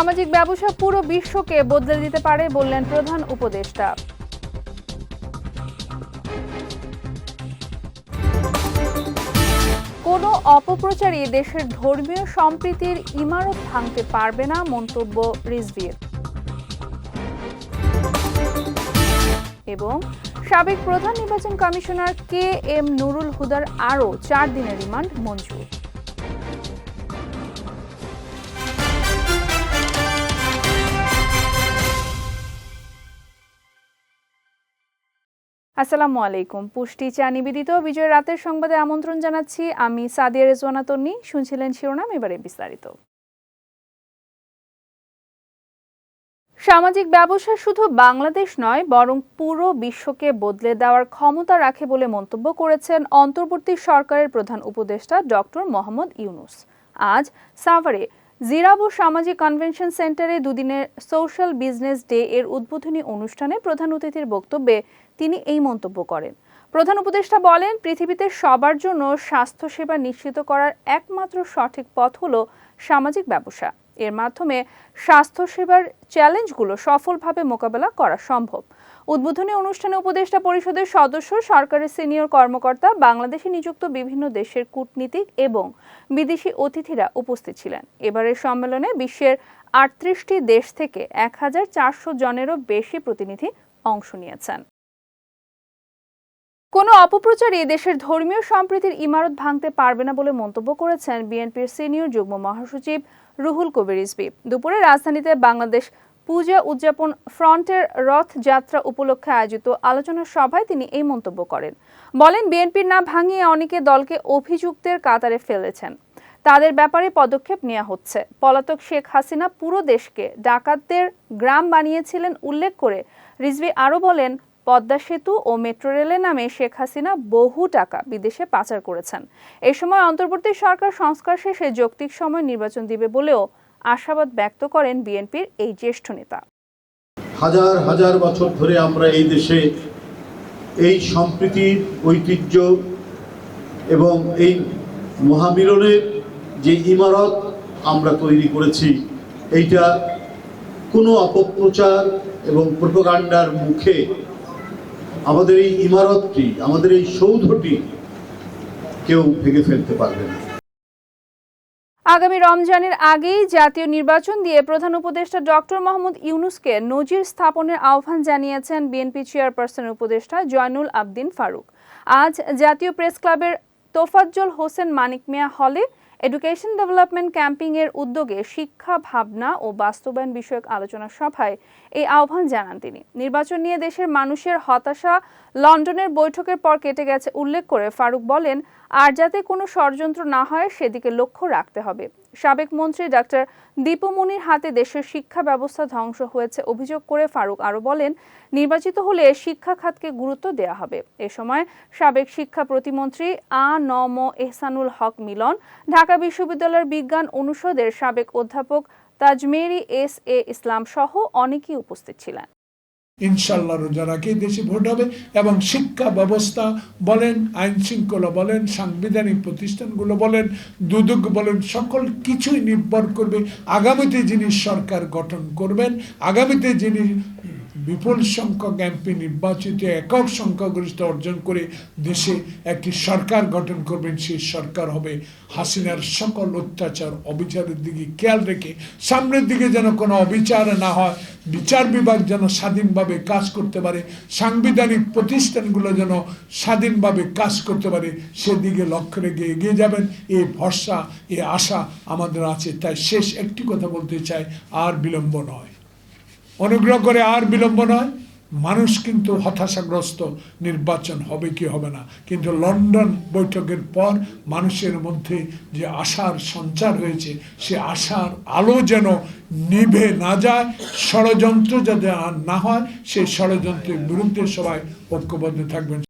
সামাজিক ব্যবসা পুরো বিশ্বকে বদলে দিতে পারে বললেন প্রধান উপদেষ্টা। কোনো অপপ্রচারই দেশের ধর্মীয় সম্প্রীতির ইমারত ভাঙতে পারবে না মন্তব্য রিজভির। এবং সাবেক প্রধান নির্বাচন কমিশনার কে এম নুরুল হুদার আরও চার দিনের রিমান্ড মঞ্জুর। আসসালামু আলাইকুম। পুষ্টি চা নিবেদিত। বিজয় রাতের সংবাদে আমন্ত্রণ জানাচ্ছি আমি সাদিয়া রেজওয়ানা তন্নি। শুনছিলেন শিরোনাম, এবারে বিস্তারিত। সামাজিক ব্যবসা শুধু বাংলাদেশ নয়, বরং পুরো বিশ্বকে বদলে দেওয়ার ক্ষমতা রাখে বলে মন্তব্য করেছেন অন্তর্বর্তী সরকারের প্রধান উপদেষ্টা ডক্টর মোহাম্মদ ইউনুস। আজ সাভারে জিরাবো সামাজিক কনভেনশন সেন্টারে দুদিনের সোশ্যাল বিজনেস ডে এর উদ্বোধনী অনুষ্ঠানে প্রধান অতিথির বক্তব্যে তিনি এই মন্তব্য করেন। প্রধান উপদেষ্টা বলেন, পৃথিবীতে সবার জন্য স্বাস্থ্যসেবা নিশ্চিত করার একমাত্র সঠিক পথ হলো সামাজিক ব্যবসা। এর মাধ্যমে স্বাস্থ্যসেবার চ্যালেঞ্জগুলো সফলভাবে মোকাবেলা করা সম্ভব। উদ্বোধনী অনুষ্ঠানে উপদেষ্টা পরিষদের সদস্য, সরকারের সিনিয়র কর্মকর্তা, বাংলাদেশে নিযুক্ত বিভিন্ন দেশের কূটনীতিক এবং বিদেশি অতিথিরা উপস্থিত ছিলেন। এবারের সম্মেলনে বিশ্বের আটত্রিশটি দেশ থেকে এক হাজার চারশো জনেরও বেশি প্রতিনিধি অংশ নিয়েছেন। কোনো অপপ্রচারই দেশের ধর্মীয় সম্প্রীতির ইমারত ভাঙতে পারবে না বলে মন্তব্য করেছেন বিএনপির সিনিয়র যুগ্ম মহাসচিব রুহুল কবির রিজভী দুপুরে রাজধানীতে বাংলাদেশ পূজা উদযাপন ফ্রন্টের রথ যাত্রা উপলক্ষে আয়োজিত আলোচনা সভায় তিনি এই মন্তব্য করেন। বলেন, বিএনপির না ভাঙিয়ে অনেকে দলকে অভিযুক্তের কাতারে ফেলেছেন। তাদের ব্যাপারে পদক্ষেপ নেওয়া হচ্ছে। পলাতক শেখ হাসিনা পুরো দেশকে ডাকাতদের গ্রাম বানিয়েছিলেন উল্লেখ করে রিজভী আরও বলেন, পদ্মা সেতু ও মেট্রো রেলের নামে শেখ হাসিনা বহু টাকা বিদেশে পাচার করেছেন। এই সময় অন্তর্বর্তী সরকার সংস্কার শেষে যৌক্তিক সময় নির্বাচন দিবে বলেও আশাবাদ ব্যক্ত করেন বিএনপির এই জ্যেষ্ঠ নেতা। হাজার হাজার বছর ধরে আমরা এই দেশে এই সম্প্রীতির ঐতিহ্য এবং এই মহামিলনের যে ইমারত আমরা তৈরি করেছি, এইটা কোনো অপপ্রচার এবং প্রোপাগান্ডার মুখে আমাদের এই ইমারতটি, আমাদের এই সৌধটি কেউ ভেঙে ফেলতে পারবে না। আগামী রমজানের আগেই জাতীয় নির্বাচন দিয়ে প্রধান উপদেষ্টা ডক্টর মোহাম্মদ ইউনুসকে নজির স্থাপনের আহ্বান জানিয়েছেন বিএনপি চেয়ারপারসন উপদেষ্টা জয়নুল আবদিন ফারুক। আজ জাতীয় প্রেস ক্লাবের তোফাজ্জল হোসেন মানিক মিয়া হলে এডুকেশন ডেভেলপমেন্ট ক্যাম্পিংয়ের উদ্যোগে শিক্ষা, ভাবনা ও বাস্তবায়ন বিষয়ক আলোচনা সভায় এই আহ্বান জানান তিনি। নির্বাচন নিয়ে দেশের মানুষের হতাশা লন্ডনের বৈঠকের পর কেটে গেছে। উল্লেখ করে ফারুক বলেন, আর যাতে কোনো ষড়যন্ত্র না হয়, সেদিকে লক্ষ্য রাখতে হবে। সাবেক মন্ত্রী ডাক্তার দীপমণির হাতে দেশের শিক্ষা ব্যবস্থা ধ্বংস হয়েছে অভিযোগ করে ফারুক আরও বলেন, নির্বাচিত হলে শিক্ষা খাতকে গুরুত্ব দেওয়া হবে। এ সময় সাবেক শিক্ষা প্রতিমন্ত্রী আ ন ম এহসানুল হক মিলন, ঢাকা বিশ্ববিদ্যালয়ের বিজ্ঞান অনুষদের সাবেক অধ্যাপক তাজমেরি এস এ ইসলাম সহ অনেকেই উপস্থিত ছিলেন। ইনশাল্লাহ রোজা রাখে দেশে ভোট হবে এবং শিক্ষা ব্যবস্থা বলেন, আইন শৃঙ্খলা বলেন, সাংবিধানিক প্রতিষ্ঠানগুলো বলেন, দুদক বলেন, সকল কিছুই নির্ভর করবে। আগামীতে যিনি সরকার গঠন করবেন, আগামীতে যিনি বিপুল সংখ্যক এমপি নির্বাচিত, একক সংখ্যাগরিষ্ঠ অর্জন করে দেশে একটি সরকার গঠন করবেন সেই সরকার হবে হাসিনার সকল অত্যাচার, অবিচারের দিকে খেয়াল রেখে, সামনের দিকে যেন কোনো অবিচার না হয়, বিচার বিভাগ যেন স্বাধীনভাবে কাজ করতে পারে, সাংবিধানিক প্রতিষ্ঠানগুলো যেন স্বাধীনভাবে কাজ করতে পারে, সেদিকে লক্ষ্য রেখে এগিয়ে যাবেন এই ভরসা, এ আশা আমাদের আছে। তাই শেষ একটি কথা বলতে চাই, আর বিলম্ব নয়। অনুগ্রহ করে আর বিলম্ব নয়। মানুষ কিন্তু হতাশাগ্রস্ত, নির্বাচন হবে কি হবে না। কিন্তু লন্ডন বৈঠকের পর মানুষের মধ্যে যে আশার সঞ্চার হয়েছে, সে আশার আলো যেন নিভে না যায়, ষড়যন্ত্র যাতে আর না হয়, সেই ষড়যন্ত্রের বিরুদ্ধে সবাই ঐক্যবদ্ধ থাকবেন।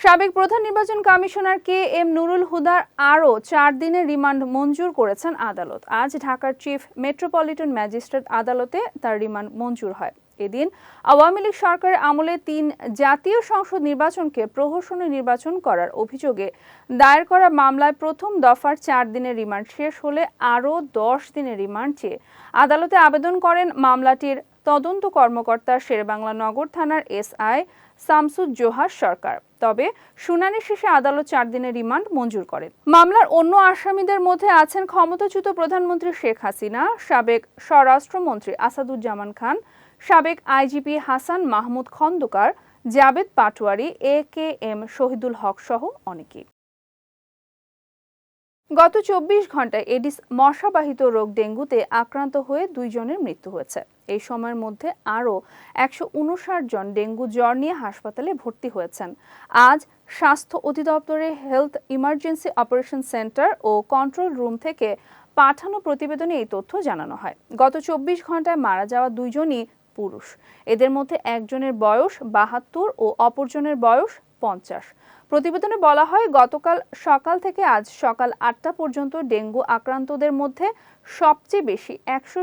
সাবেক প্রধান নির্বাচন কমিশনার কে এম নুরুল হুদার আরও চার দিনের রিমান্ড মঞ্জুর করেছেন আদালত। আজ ঢাকার চিফ মেট্রোপলিটন ম্যাজিস্ট্রেট আদালতে তার রিমান্ড মঞ্জুর হয়। এদিন আওয়ামী লীগ সরকারের আমলে তিন জাতীয় সংসদ নির্বাচনকে প্রহসনী নির্বাচন করার অভিযোগে দায়ের করা মামলায় প্রথম দফার চার দিনের রিমান্ড শেষ হলে আরও দশ দিনের রিমান্ড চেয়ে আদালতে আবেদন করেন মামলাটির তদন্ত কর্মকর্তা শেরেবাংলা নগর থানার এসআই শামসুজ্জোহার সরকার। তবে শুনানি শেষে আদালত চার দিনের রিমান্ড মঞ্জুর করেন মামলার অন্য আসামিদের মধ্যে আছেন ক্ষমতাচ্যুত প্রধানমন্ত্রী শেখ হাসিনা, সাবেক স্বরাষ্ট্রমন্ত্রী আসাদুজ্জামান খান, সাবেক IGP Hasan Mahmud Khandaker, Jabed Patwari, A K M Shahidul Haque সহ অনেকেই গত চব্বিশ ঘন্টায় এডিস মশাবাহিত রোগ ডেঙ্গুতে আক্রান্ত হয়ে দুইজনের মৃত্যু হয়েছে। এই সময়ের মধ্যে আরও একশো উনষাট জন ডেঙ্গু জ্বর নিয়ে হাসপাতালে ভর্তি হয়েছেন। আজ স্বাস্থ্য অধিদপ্তরের হেলথ ইমার্জেন্সি অপারেশন সেন্টার ও কন্ট্রোল রুম থেকে পাঠানো প্রতিবেদনে এই তথ্য জানানো হয়। গত চব্বিশ ঘন্টায় মারা যাওয়া দুইজনই পুরুষ। এদের মধ্যে একজনের বয়স বাহাত্তর ও অপরজনের বয়স পঞ্চাশ। প্রতিবেদনে বলা হয়, গতকাল সকাল থেকে আজ সকাল আটটা পর্যন্ত ডেঙ্গু আক্রান্তদের মধ্যে সবচেয়ে বেশি একশো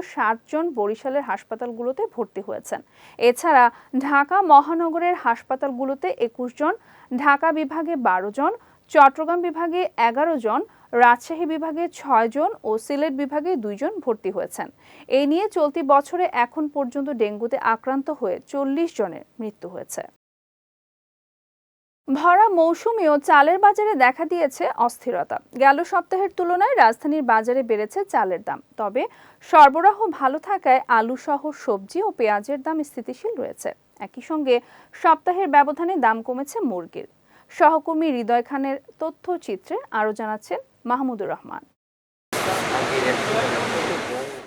জন বরিশালের হাসপাতালগুলোতে ভর্তি হয়েছেন। এছাড়া ঢাকা মহানগরের হাসপাতালগুলোতে একুশ জন, ঢাকা বিভাগে বারো জন, চট্টগ্রাম বিভাগে এগারো জন, রাজশাহী বিভাগে ছয় জন ও সিলেট বিভাগে দুইজন ভর্তি হয়েছেন। এই নিয়ে চলতি বছরে এখন পর্যন্ত ডেঙ্গুতে আক্রান্ত হয়ে চল্লিশ জনের মৃত্যু হয়েছে। ভরা মৌসুমেও চালের বাজারে দেখা দিয়েছে অস্থিরতা। গেল সপ্তাহের তুলনায় রাজধানীর বাজারে বেড়েছে চালের দাম। তবে সরবরাহ ভালো থাকায় আলু সহ সবজি ও পেঁয়াজের দাম স্থিতিশীল রয়েছে। একই সঙ্গে সপ্তাহের ব্যবধানে দাম কমেছে মুরগির। সহকর্মী হৃদয় খানের তথ্যচিত্রে আরও জানাচ্ছেন মাহমুদুর রহমান।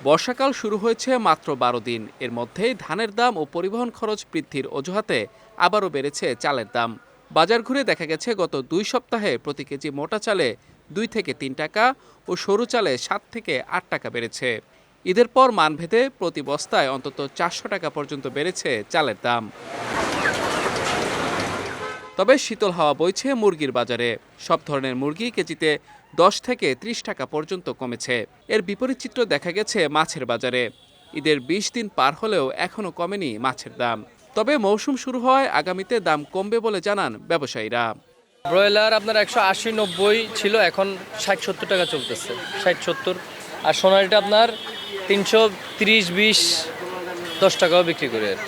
বর্ষাকাল শুরু হয়েছে মাত্র বারো দিন। এর মধ্যেই ধানের দাম ও পরিবহন খরচ বৃদ্ধির অজুহাতে আবারও বেড়েছে চালের দাম। বাজার ঘুরে দেখা গেছে, গত দুই সপ্তাহে প্রতি কেজি মোটা চালে দুই থেকে তিন টাকা ও সরু চালে সাত থেকে আট টাকা বেড়েছে। ঈদের পর মানভেদে প্রতি বস্তায় অন্তত চারশো টাকা পর্যন্ত বেড়েছে চালের দাম। তবে শীতল হাওয়া বইছে মুরগির বাজারে। সব ধরনের মুরগি কেজিতে দশ থেকে ত্রিশ টাকা পর্যন্ত কমেছে। এর বিপরীত চিত্র দেখা গেছে মাছের বাজারে। ঈদের বিশ দিন পার হলেও এখনও কমেনি মাছের দাম। তবে মৌসুম শুরু হয় আগামীতে দাম কমবে বলে জানান ব্যবসায়ীরা। ব্রয়লার আপনার একশো আশি নব্বই ছিল এখন ষাট সত্তর টাকা চলতেছে ষাট সত্তর। আর সোনালিটা আপনার তিনশো তিরিশ বিশ দশ টাকাও বিক্রি করে। আর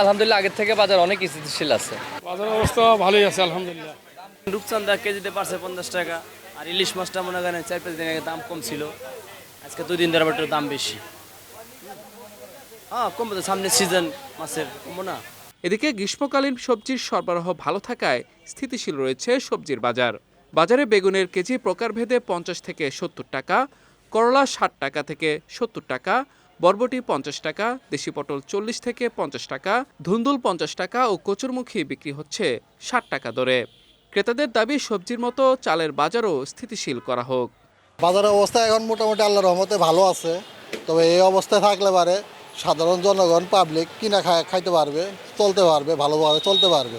আলহামদুলিল্লাহ আগের থেকে বাজার অনেক স্থিতিশীল আছে। বাজার অবস্থা ভালোই আছে আলহামদুলিল্লাহ। রূপচান্দা কেজিতে পারছে পঞ্চাশ টাকা আর ইলিশ মাছটা মনে করেন চার পাঁচ দিন আগে দাম কম ছিল। আজকে দুই দিন ধরে আবার একটু দাম বেশি। হ্যাঁ কমবে তো সামনে সিজন মাছের কমবো না? এদিকে গ্রীষ্মকালীন সবজির সরবরাহ ভালো থাকায় স্থিতিশীল রয়েছে সবজির বাজার। বাজারে বেগুনের কেজি প্রকারভেদে পঞ্চাশ থেকে সত্তর টাকা, করলা ষাট টাকা থেকে সত্তর টাকা, বরবটি পঞ্চাশ টাকা, দেশি পটল চল্লিশ থেকে পঞ্চাশ টাকা, ধুন্দুল পঞ্চাশ টাকা ও কচুরমুখী বিক্রি হচ্ছে ষাট টাকা দরে। ক্রেতাদের দাবি, সবজির মতো চালের বাজারও স্থিতিশীল করা হোক। বাজারের অবস্থা এখন মোটামুটি আল্লাহ রহমতে ভালো আছে, তবে এই অবস্থায় থাকলে পারে সাধারণ জনগণ পাবলিক কিনা খায়, খাইতে পারবে, চলতে পারবে, ভালোভাবে চলতে পারবে।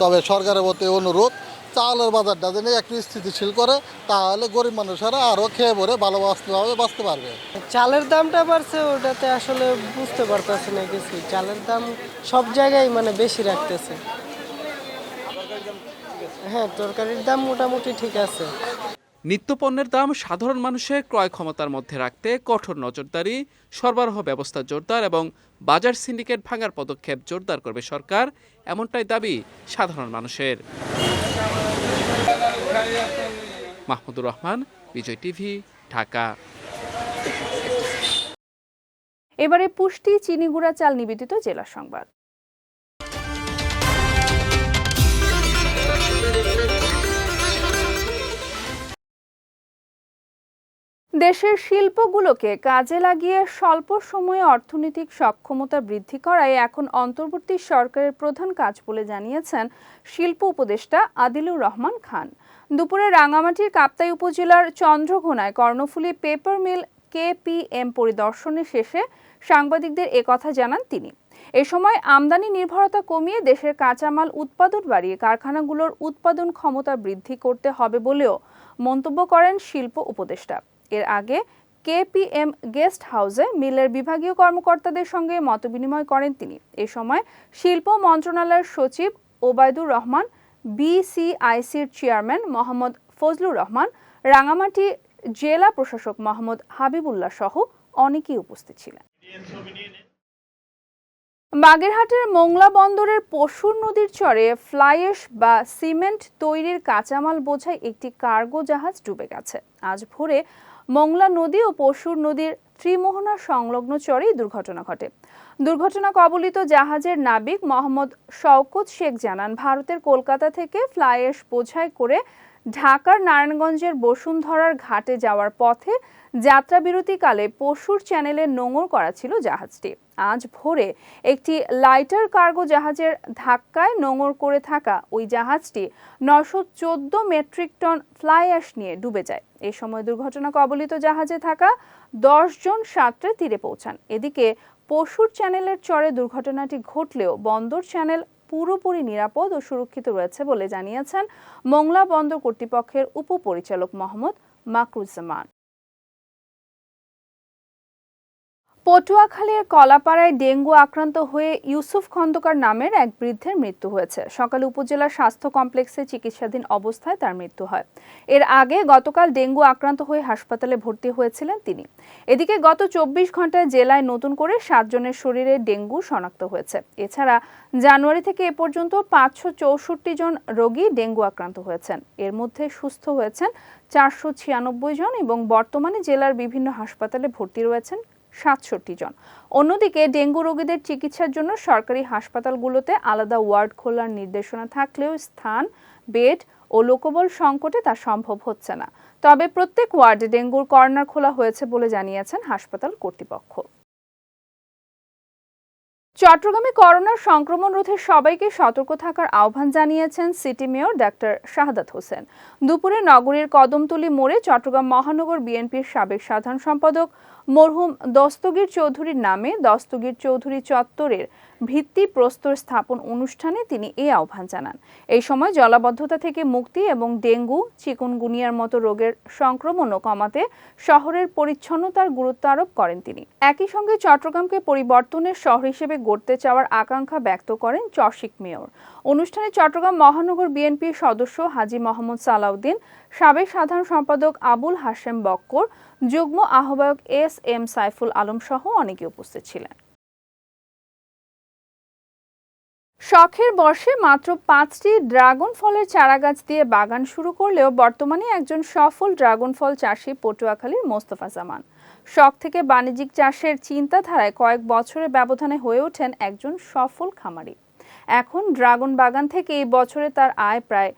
তবে সরকারের প্রতি অনুরোধ, চালের বাজারটা যেন একটু স্থিতিশীল করে, তাহলে গরিব মানুষেরা আরও খেয়ে পরে ভালো বাঁচতে বাঁচতে পারবে। চালের দামটা বাড়ছে, ওটাতে আসলে বুঝতে পারতেছে না কিছু। চালের দাম সব জায়গায় মানে বেশি রাখতেছে। হ্যাঁ তরকারির দাম মোটামুটি ঠিক আছে। নিত্যপণ্যের দাম সাধারণ মানুষের ক্রয় ক্ষমতার মধ্যে রাখতে কঠোর নজরদারি, সরবরাহ ব্যবস্থা জোরদার এবং বাজার সিন্ডিকেট ভাঙার পদক্ষেপ জোরদার করবে সরকার, এমনটাই দাবি সাধারণ মানুষের। মাহমুদুর রহমান, বিজয় টিভি, ঢাকা। এবারে পুষ্টি, চিনিগুড়া চাল নিবেদিত জেলা সংবাদ। দেশের শিল্পগুলোকে কাজে লাগিয়ে স্বল্প সময়ে অর্থনৈতিক সক্ষমতা বৃদ্ধি করাই এখন অন্তর্বর্তী সরকারের প্রধান কাজ বলে জানিয়েছেন শিল্প উপদেষ্টা আদিলুর রহমান খান। দুপুরে রাঙামাটির কাপ্তাই উপজেলার চন্দ্রঘোনায় কর্ণফুলী পেপার মিল কেপিএম পরিদর্শনে শেষে সাংবাদিকদের একথা জানান তিনি। এ সময় আমদানি নির্ভরতা কমিয়ে দেশের কাঁচামাল উৎপাদন বাড়িয়ে কারখানাগুলোর উৎপাদন ক্ষমতা বৃদ্ধি করতে হবে বলেও মন্তব্য করেন শিল্প উপদেষ্টা। এর আগে কেপিএম গেস্ট হাউসে মিলের বিভাগীয় কর্মকর্তাদের সঙ্গে মতবিনিময় করেন তিনি। এ সময় শিল্প মন্ত্রণালয়ের সচিব ওবায়দুর রহমান, বিসিআইসির চেয়ারম্যান মোহাম্মদ ফজলুর রহমান, রাঙামাটি জেলা প্রশাসক মোহাম্মদ হাবিবুল্লাহ সহ অনেকেই উপস্থিত ছিলেন। বাগেরহাটের মোংলা বন্দরের পশুর নদীর চরে ফ্লাইএশ বা সিমেন্ট তৈরির কাঁচামাল বোঝাই একটি কার্গো জাহাজ ডুবে গেছে। আজ ভোরে মোংলা নদী ও পশুর নদীর ত্রিমোহনা সংলগ্ন চরেই দুর্ঘটনা ঘটে। দুর্ঘটনা কবলিত জাহাজের নাবিক মোহাম্মদ শওকত শেখ জানান, ভারতের কলকাতা থেকে ফ্লাইএশ বোঝাই করে ঢাকার নারায়ণগঞ্জের বসুন্ধরার ঘাটে যাওয়ার পথে যাত্রা বিরতিকালে পশুর চ্যানেলে নোঙর করা ছিল জাহাজটি। আজ ভোরে একটি লাইটার কার্গো জাহাজের ধাক্কায় নোঙর করে থাকা ওই জাহাজটি নশো মেট্রিক টন ফ্লাই অ্যাশ নিয়ে ডুবে যায়। এ সময় দুর্ঘটনা কবলিত জাহাজে থাকা দশ জন সাঁতরে তীরে পৌঁছান। এদিকে পশুর চ্যানেলের চরে দুর্ঘটনাটি ঘটলেও বন্দর চ্যানেল পুরোপুরি নিরাপদ ও সুরক্ষিত রয়েছে বলে জানিয়েছেন মংলা বন্দর কর্তৃপক্ষের উপপরিচালক মোহাম্মদ মাকরুজ্জামান। পটুয়াখালীর কলাপাড়ায় ডেঙ্গু আক্রান্ত হয়ে ইউসুফ খন্দকার নামের এক বৃদ্ধের মৃত্যু হয়েছে। সকালে উপজেলা স্বাস্থ্য কমপ্লেক্সে চিকিৎসাধীন অবস্থায় তার মৃত্যু হয়। এর আগে গতকাল ডেঙ্গু আক্রান্ত হয়ে হাসপাতালে ভর্তি হয়েছিলেন তিনি। এদিকে গত চব্বিশ ঘন্টায় জেলায় নতুন করে সাতজনের শরীরে ডেঙ্গু শনাক্ত হয়েছে। এছাড়া জানুয়ারি থেকে এ পর্যন্ত পাঁচশো চৌষট্টি জন রোগী ডেঙ্গু আক্রান্ত হয়েছেন। এর মধ্যে সুস্থ হয়েছেন চারশো ছিয়ানব্বই জন এবং বর্তমানে জেলার বিভিন্ন হাসপাতালে ভর্তি রয়েছেন সাতষট্টি জন। অন্যদিকে ডেঙ্গু রোগীদের চিকিৎসার জন্য সরকারি হাসপাতালগুলোতে আলাদা ওয়ার্ড খোলার নির্দেশনা থাকলেও স্থান, বেড ও লোকবল সংকটে তা সম্ভব হচ্ছে না। তবে প্রত্যেক ওয়ার্ডে ডেঙ্গুর কর্নার খোলা হয়েছে বলে জানিয়েছেন হাসপাতাল কর্তৃপক্ষ। চট্টগ্রামে করোনার সংক্রমণ রোধে সবাইকে সতর্ক থাকার আহ্বান জানিয়েছেন city mayor doctor Shahadat Hossain. দুপুরে নগরীর কদমতলি মোড়ে চট্টগ্রাম মহানগর বিএনপির সাবেক সাধারণ সম্পাদক মরহুম দস্তগীর চৌধুরীর নামে দস্তগীর চৌধুরী চত্বরের ভিত্তি প্রস্তর স্থাপন অনুষ্ঠানে তিনি এই আহ্বান জানান। এই সময় জলাবদ্ধতা থেকে মুক্তি এবং ডেঙ্গু, চিকুনগুনিয়ার মতো রোগের সংক্রমণও কমাতে শহরের পরিচ্ছন্নতার গুরুত্ব আরোপ করেন তিনি। একই সঙ্গে চট্টগ্রামকে পরিবর্তনের শহর হিসেবে গড়তে চাওয়ার আকাঙ্ক্ষা ব্যক্ত করেন চশিক মেয়র। অনুষ্ঠানে চট্টগ্রাম মহানগর বিএনপির সদস্য হাজী মোহাম্মদ সালাউদ্দিন, সাবেক সাধারণ সম্পাদক আবুল হাশেম বক্কর, যুগ্ম আহ্বায়ক এস এম সাইফুল আলম সহ অনেকে উপস্থিত ছিলেন। শখের বর্ষে মাত্র পাঁচটি ড্রাগন ফলের চারাগাছ দিয়ে বাগান শুরু করলেও বর্তমানে একজন সফল ড্রাগন ফল চাষি পটুয়াখালীর মোস্তফা জামান। শখ থেকে বাণিজ্যিক চাষের চিন্তাধারায় কয়েক বছরের ব্যবধানে হয়ে ওঠেন একজন সফল খামারি। এখন ড্রাগন বাগান থেকে এই বছরে তার আয় প্রায়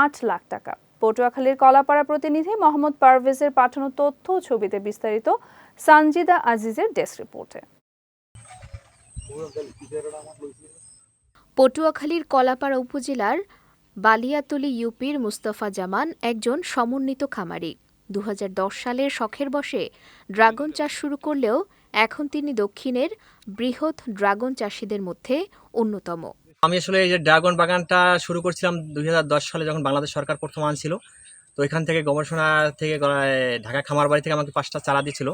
আট লাখ টাকা। পটুয়াখালীর কলাপাড়া প্রতিনিধি মোহাম্মদ পারভেজের পাঠানো তথ্য ছবিতে বিস্তারিত সানজিদা আজিজের ডেস্ক রিপোর্টে। পটুয়াখালীর কলাপাড়া উপজেলার বালিয়াতলি ইউপির মুস্তফা জামান একজন সমন্বিত খামারি। দু সালের শখের বসে ড্রাগন চাষ শুরু করলেও এখন তিনি দক্ষিণের বৃহৎ ড্রাগন চাষিদের মধ্যে অন্যতম। আমি আসলে এই যে ড্রাগন বাগানটা শুরু করছিলাম দুই হাজার দশ সালে যখন বাংলাদেশ সরকার প্রথম আনছিল, তো এখান থেকে গবেষণা থেকে ঢাকা খামার বাড়ি থেকে আমাকে পাঁচটা চারা দিয়েছিল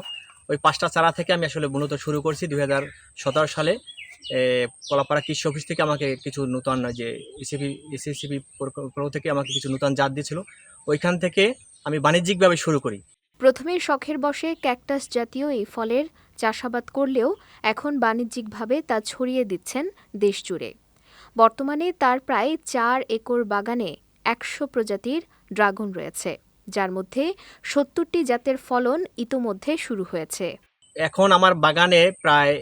ওই পাঁচটা চারা থেকে আমি আসলে মূলত শুরু করছি দুই হাজার সতেরো সালে। কলাপাড়া কৃষি অফিস থেকে আমাকে কিছু নূতন যে এসিপি এসিসিপি প্রকল্প থেকে আমাকে কিছু নূতন জাত দিয়েছিল। ওইখান থেকে আমি বাণিজ্যিকভাবে শুরু করি। প্রথমে শখের বসে ক্যাকটাস জাতীয় এই ফলের চাষাবাদ করলেও এখন বাণিজ্যিকভাবে তা ছড়িয়ে দিচ্ছেন দেশ জুড়ে। বর্তমানে তার প্রায় চার একর বাগানে একশো প্রজাতির ড্রাগন রয়েছে যার মধ্যে সত্তরটি জাতের ফলন ইতোমধ্যে শুরু হয়েছে। এখন আমার বাগানে প্রায়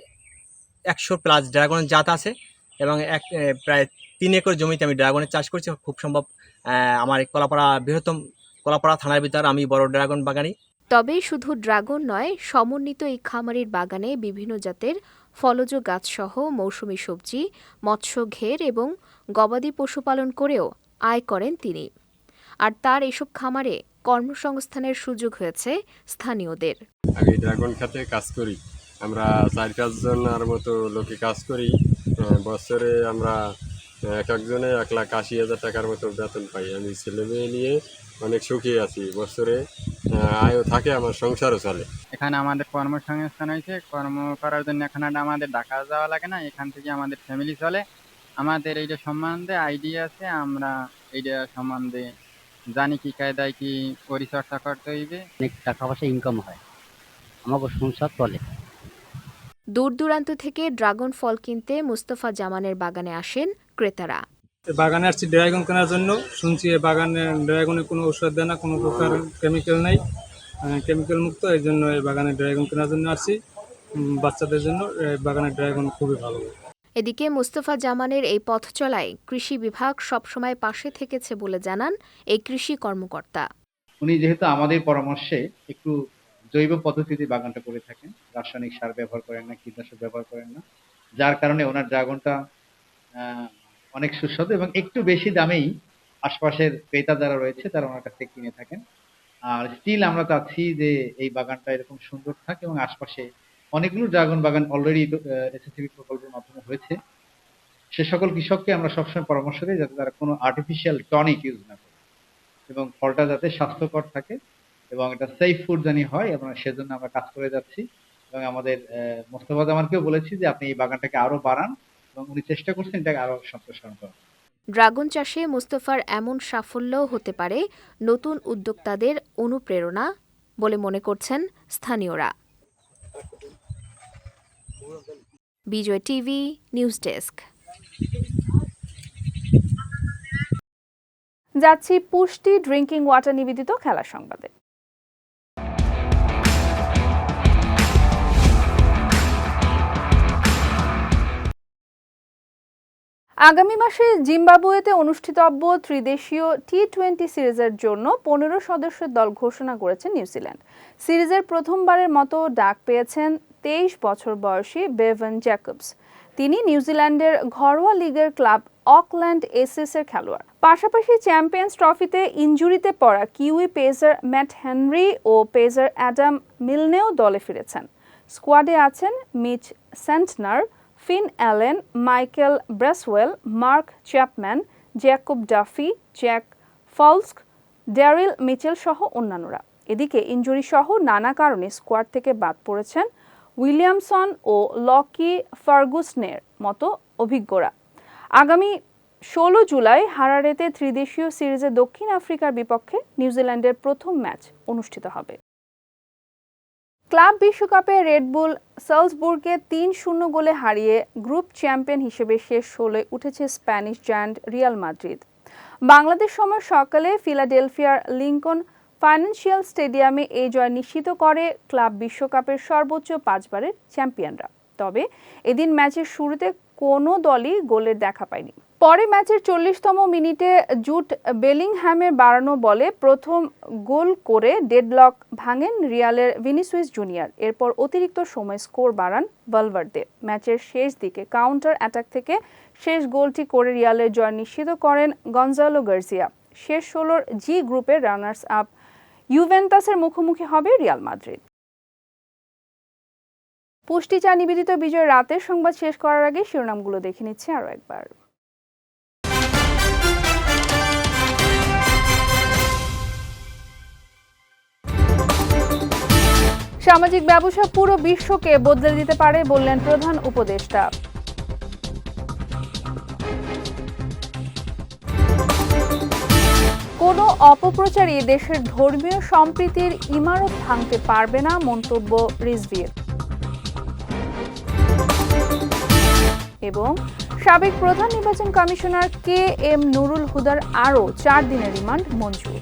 একশো প্লাস ড্রাগন জাত আছে এবং এক প্রায় তিন একর জমিতে আমি ড্রাগনের চাষ করছি। খুব সম্ভব আহ, আমার এই কলাপাড়া বৃহত্তম কলাপাড়া থানার ভিতর আমি বড় ড্রাগন বাগানি। তবে শুধু ড্রাগন নয় সমন্বিত এই খামারির বাগানে বিভিন্ন জাতের ফলজ গাছসহ মৌসুমি সবজি মৎস্য ঘের এবং গবাদি পশুপালন করেও আয় করেন তিনি। আর তার এসব খামারে কর্মসংস্থানের সুযোগ হয়েছে স্থানীয়দের। আমি ড্রাগন খাতে কাজ করি। আমরা চার পাঁচজনের মতো লোকে কাজ করি। বছরে আমরা এক একজনে এক লাখ আশি হাজার টাকার মতো বেতন পাই। আমি ছেলে মেয়ে নিয়ে অনেক সুখী আছি বছরে। আয়ও থাকে আমার সংসারও চলে। এখানে আমাদের কর্মসংস্থান হয়েছে। কর্ম করার জন্য এখানে আর আমাদের ঢাকা যাওয়া লাগে না। এখান থেকে আমাদের ফ্যামিলি চলে। আমাদের এইটা সম্বন্ধে আইডিয়া আছে আমরা এইটা সম্বন্ধে জানি কি কায়দায় কি পরিচর্যা করতে হইবে। অনেক টাকা পয়সা ইনকাম হয়। আমাকে সংসার চলে। দূর দূরান্ত থেকে ড্রাগন ফল কিনতে মুস্তফা জামানের বাগানে আসেন ক্রেতারা। বাগানে আসছি ড্রাগন কেনার জন্য। শুনছি এই বাগানে ড্রাগনে কোনো ওষুধ দেয় না কোনো প্রকার কেমিক্যাল নাই কেমিক্যাল মুক্ত এই জন্য এই বাগানে ড্রাগন কেনার জন্য আসছি। বাচ্চাদের জন্য এই বাগানে ড্রাগন খুবই ভালো। এদিকে মুস্তফা জামানের এই পথ চলায় কৃষি বিভাগ সবসময় পাশে থেকেছে বলে জানান এই কৃষি কর্মকর্তা। উনি যেহেতু আমাদের পরামর্শে একটু জৈব পদ্ধতিতে বাগানটা করে থাকেন। রাসায়নিক সার ব্যবহার করেন না, কীটনাশক ব্যবহার করেন না। যার কারণে ওনার ড্রাগনটা অনেক সুস্বাদু এবং একটু বেশি দামেই আশপাশের ক্রেতা যারা রয়েছে তারা ওনার কাছ থেকে কিনে থাকেন। আর স্টিল আমরা চাচ্ছি যে এই বাগানটা এরকম সুন্দর থাকে এবং আশপাশে অনেকগুলো ড্রাগন বাগান অলরেডি এসএসসিবি প্রকল্পের মাধ্যমে হয়েছে। সে সকল কৃষককে আমরা সবসময় পরামর্শ দিই যাতে তারা কোনো আর্টিফিশিয়াল টনিক ইউজ না করে এবং ফলটা যাতে স্বাস্থ্যকর থাকে। এবং এটা সেফ ফুড জানি হয় এবং সেজন্য আমরা কাজ করে যাচ্ছি। এবং আমাদের মোস্তফা জামানকেও বলেছি যে আপনি এই বাগানটাকে আরও বাড়ান এবং উনি চেষ্টা করছেন এটাকে আরও সম্প্রসারণ করার। ড্রাগন চাষে মুস্তফার এমন সাফল্য হতে পারে নতুন উদ্যোক্তাদের অনুপ্রেরণা বলে মনে করছেন স্থানীয়রা। Bijoy TV news desk. যাচ্ছি পুষ্টি ড্রিঙ্কিং ওয়াটার নিবেদিত খেলার সংবাদে। আগামী মাসে জিম্বাবুয়েতে অনুষ্ঠিতব্য ত্রিদেশীয় টি টোয়েন্টি সিরিজের জন্য পনেরো সদস্যের দল ঘোষণা করেছে নিউজিল্যান্ড। সিরিজের প্রথমবারের মতো ডাক পেয়েছেন তেইশ বছর বয়সী বেভন জ্যাকবস। তিনি নিউজিল্যান্ডের ঘরোয়া লিগের ক্লাব অকল্যান্ড এসএস এর খেলোয়াড়। পাশাপাশি চ্যাম্পিয়ন্স ট্রফিতে ইনজুরিতে পড়া কিউই পেজার ম্যাট হেনরি ও পেজার অ্যাডাম মিলনেও দলে ফিরেছেন। স্কোয়াডে আছেন Mitch Santner Finn Allen Michael Bracewell Mark Chapman Jacob Duffy Zak Foulkes Daryl Mitchell সহ অন্যান্যরা। এদিকে ইনজুরি সহ নানা কারণে স্কোয়াড থেকে বাদ পড়েছেন উইলিয়ামসন ও লকি ফার্গুসনের মতো অভিজ্ঞরা। আগামী ষোলো জুলাই হারারেতে ত্রিদেশীয় সিরিজে দক্ষিণ আফ্রিকার বিপক্ষে নিউজিল্যান্ডের প্রথম ম্যাচ অনুষ্ঠিত হবে। ক্লাব বিশ্বকাপে রেডবুল সালসবুর্গকে তিন শূন্য গোলে হারিয়ে গ্রুপ চ্যাম্পিয়ন হিসেবে শেষ ষোলোয় উঠেছে Spanish giant Real Madrid. Bangladesh সময় সকালে ফিলাডেলফিয়ার লিঙ্কন ফাইন্যান্সিয়াল স্টেডিয়ামে এই জয় নিশ্চিত করে ক্লাব বিশ্বকাপের সর্বোচ্চ পাঁচবারের চ্যাম্পিয়নরা। তবে এদিন ম্যাচের শুরুতে কোনো দলই গোলের দেখা পায়নি। পরে ম্যাচের চল্লিশতম মিনিটে জুট বেলিংহ্যামের বাড়ানো বলে প্রথম গোল করে ডেডলক ভাঙেন রিয়ালের ভিনিসুইস জুনিয়র। এরপর অতিরিক্ত সময় স্কোর বাড়ান বালভার্দে ম্যাচের শেষ দিকে কাউন্টার অ্যাটাক থেকে শেষ গোলটি করে রিয়ালের জয় নিশ্চিত করেন গঞ্জালো গার্জিয়া শেষ ষোলোর জি গ্রুপের রানার্স আপ ইউভেন্তাসের মুখোমুখি হবে রিয়াল মাদ্রিদ। পুষ্টি চা নিবেদিত বিজয় রাতের সংবাদ শেষ করার আগে শিরোনামগুলো দেখে নিচ্ছে আরও একবার। সামাজিক ব্যবসা পুরো বিশ্বকে বদলে দিতে পারে বললেন প্রধান উপদেষ্টা। কোনো অপপ্রচারই দেশের ধর্মীয় সম্প্রীতির ইমারত ভাঙতে পারবে না মন্তব্য রিজভির। এবং সাবেক প্রধান নির্বাচন কমিশনার কে এম নুরুল হুদার আরও চার দিনের রিমান্ড মঞ্জুর।